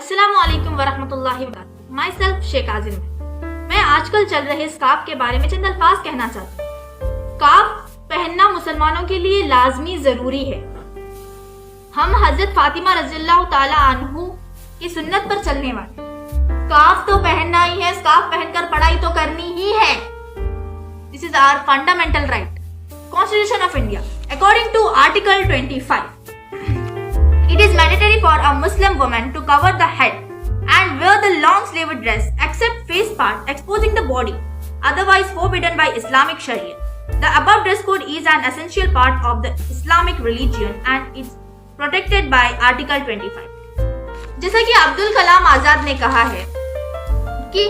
वरहमतुल्लाहि वबरकातुहू माई सेल्फ शेख आजिम मैं आजकल चल रहे स्काफ के बारे में चंद अल्फाज कहना चाहती हूँ। स्काफ पहनना मुसलमानों के लिए लाजमी ज़रूरी है। हम हज़रत फातिमा रजील्लाहु ताला अनहु की सुन्नत पर चलने वाले स्काफ तो पहनना ही है स्काफ पहनकर पढ़ाई तो करनी ही है। This is our fundamental right constitution of India according to article 25 It is mandatory for a Muslim woman to cover the part exposing the body, otherwise forbidden by Islamic Sharia. The above dress code is an essential part of the Islamic religion and is protected by Article 25. जैसा कि अब्दुल कलाम आज़ाद ने कहा है कि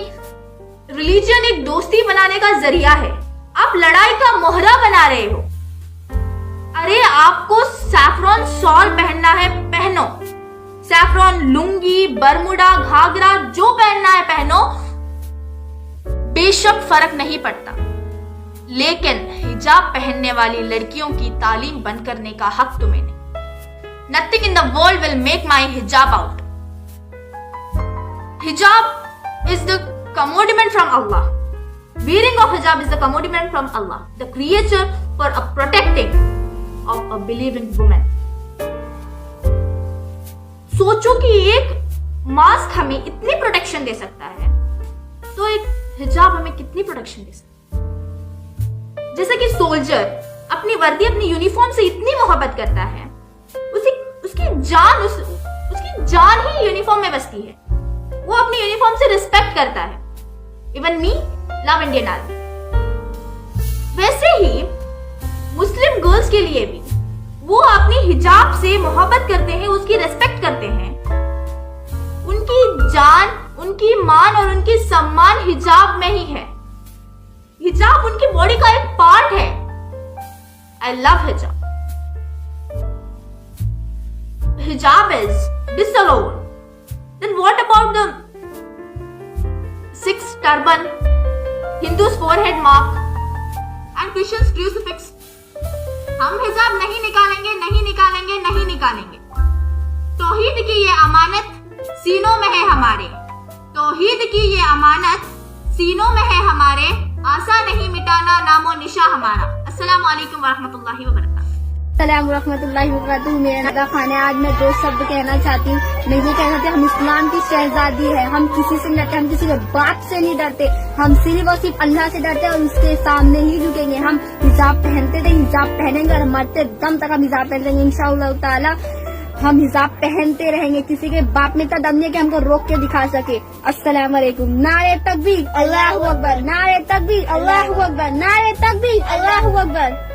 religion एक दोस्ती बनाने का ज़रिया है आप लड़ाई का मोहरा बना रहे हो अरे आपको सैफरॉन शॉल पहनना है पहनो सैफरॉन लुंगी बरमुडा घाघरा जो पहनना है पहनो बेशक फ़र्क नहीं पड़ता। लेकिन हिजाब पहनने वाली लड़कियों की तालीम बंद करने का हक तुम्हें नहीं nothing in the world will make my hijab out hijab is the commandment from Allah wearing of hijab is the commandment from Allah the creator for a protecting of a believing women सोचो कि एक mask हमें इतनी protection दे सकता है। तो एक हिजाब हमें कितनी प्रोटेक्शन दे सकता जैसे कि सोल्जर अपनी वर्दी, अपनी यूनिफॉर्म से इतनी मोहब्बत करता है, उसी, उसकी जान, उस, उसकी जान ही यूनिफॉर्म में बसती है। वो अपनी यूनिफॉर्म से रिस्पेक्ट करता है। Even me love Indian army वैसे ही मुस्लिम गर्ल्स के लिए भी वो अपनी हिजाब से मोहब्बत करते हैं, उसकी रेस्पेक्ट करते हैं। उनकी जान, उनकी मान और उनकी सम्मान हिजाब में ही है। हिजाब उनकी बॉडी का एक पार्ट है। I love hijab hijab is disallowed then what about the six turban? Hindus forehead mark. And christians crucifix. हम हिजाब नहीं निकालेंगे नहीं निकालेंगे नहीं निकालेंगे। तोहीद की ये अमानत सीनों में है हमारे। तोहीद की ये अमानत सीनों में है हमारे। आशा नहीं मिटाना, नामो निशा हमारा। अस्सलाम वालेकुम वरहमतुल्लाहि वबरकातुहू। सलाम रहमतुल्लाहि वबरकातुहू। मेरा नादा खान है। आज मैं दो शब्द कहना चाहती हूँ। मैं ये कहना चाहती हम इस्लाम की शहजादी है। हम किसी से डरते, हम किसी के बाप से नहीं डरते। हम सिर्फ़ और सिर्फ़ अल्लाह से डरते और उसके सामने ही झुकेंगे। हम हिजाब पहनते थे, हिजाब पहनेंगे और मरते दम तक हम हिजाब पहन लेंगे। ताला हम हिजाब पहनते रहेंगे किसी के बाप में तक दम नहीं कि हमको रोक के दिखा सके। अस्सलाम वालेकुम। नारे तकबीर। अल्लाह अकबर। नारे तकबीर। अल्लाह अकबर। नारे तकबीर। अल्लाह अकबर।